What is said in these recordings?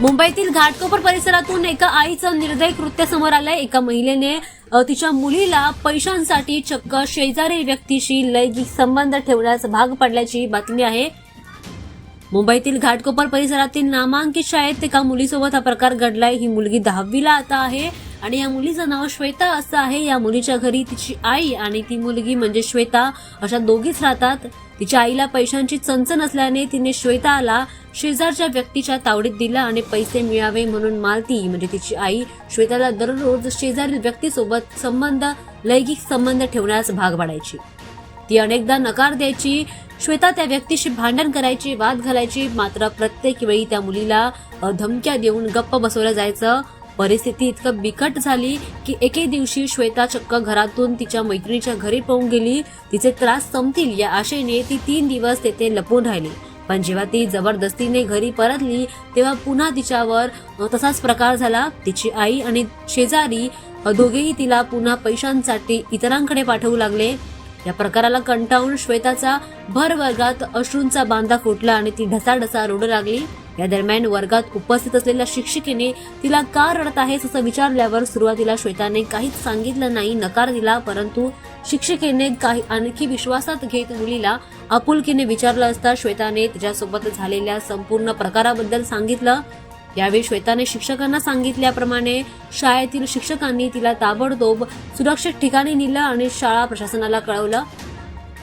मुंबईतील घाटकोपर परिसरातून एका आईचं निर्दय कृत्य समोर आलंय. एका महिलेने तिच्या मुलीला पैशांसाठी चक्क शेजारी व्यक्तीशी लैंगिक संबंध ठेवण्यास भाग पडल्याची बातमी आहे. मुंबईतील घाटकोपर परिसरातील नामांकित शाळेत एका मुलीसोबत हा प्रकार घडलाय. ही मुलगी दहावीला आता आहे. आणि या मुलीचं नाव श्वेता असं आहे. या मुलीच्या घरी तिची आई आणि ती मुलगी म्हणजे श्वेता अशा दोघीच राहतात. तिच्या आईला पैशांची चणचण असल्याने तिने श्वेताला शेजारच्या व्यक्तीच्या तावडीत दिला आणि पैसे मिळावे म्हणून मालती म्हणजे तिची आई श्वेताला दररोज शेजारील व्यक्तीसोबत संबंध लैंगिक संबंध ठेवण्यास भाग पाडायची. ती अनेकदा नकार द्यायची. श्वेता त्या व्यक्तीशी भांडण करायची वाद घालायची. मात्र प्रत्येक वेळी त्या मुलीला धमक्या देऊन गप्प बसवलं जायचं. परिस्थिती इतकं बिकट झाली की एके दिवशी श्वेता चक्क घरातून तिच्या मैत्रिणीच्या घरी पळून गेली. तिचे त्रास संपतील या आशेने ती तीन दिवस तेथे लपून राहिली. पण जेव्हा ती जबरदस्तीने घरी परतली तेव्हा पुन्हा तिच्यावर तसाच प्रकार झाला. तिची आई आणि शेजारी दोघेही तिला पुन्हा पैशांसाठी इतरांकडे पाठवू लागले. या प्रकाराला कंटाळून श्वेताचा भर वर्गात अश्रूंचा बांधा फुटला आणि ती ढसाढसा रडू लागली. या दरम्यान वर्गात उपस्थित असलेल्या शिक्षिकेने तिला का रडत आहेस असं विचारल्यावर सुरुवातीला श्वेताने काहीच सांगितलं नाही नकार दिला परंतु शिक्षिकेने काही आणखी विश्वासात घेत मुलीला आपुलकीने विचारलं असता श्वेताने तिच्यासोबत झालेल्या संपूर्ण प्रकाराबद्दल सांगितलं. यावेळी श्वेताने शिक्षकांना सांगितल्याप्रमाणे शाळेतील शिक्षकांनी तिला ताबडतोब सुरक्षित ठिकाणी नेलं आणि शाळा प्रशासनाला कळवलं.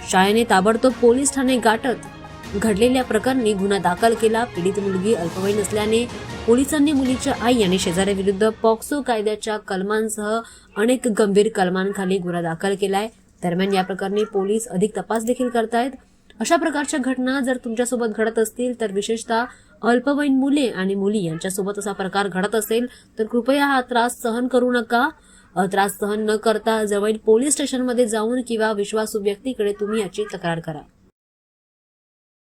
शाळेने ताबडतोब पोलीस ठाणे गाठत घडलेल्या प्रकरणी गुन्हा दाखल केला. पीडित मुलगी अल्पवयीन असल्याने पोलिसांनी मुलीच्या आई आणि शेजाऱ्याविरुद्ध पॉक्सो कायद्याच्या कलमांसह अनेक गंभीर कलमांखाली गुन्हा दाखल केलाय. दरम्यान या प्रकरणी पोलीस अधिक तपास देखील करतायत. अशा प्रकारच्या घटना जर तुमच्यासोबत घडत असतील तर विशेषतः अल्पवयीन मुले आणि मुली यांच्यासोबत असा प्रकार घडत असेल तर कृपया हा त्रास सहन करू नका. त्रास सहन न करता जवळ पोलीस स्टेशनमध्ये जाऊन किंवा विश्वासू व्यक्तीकडे तुम्ही याची तक्रार करा.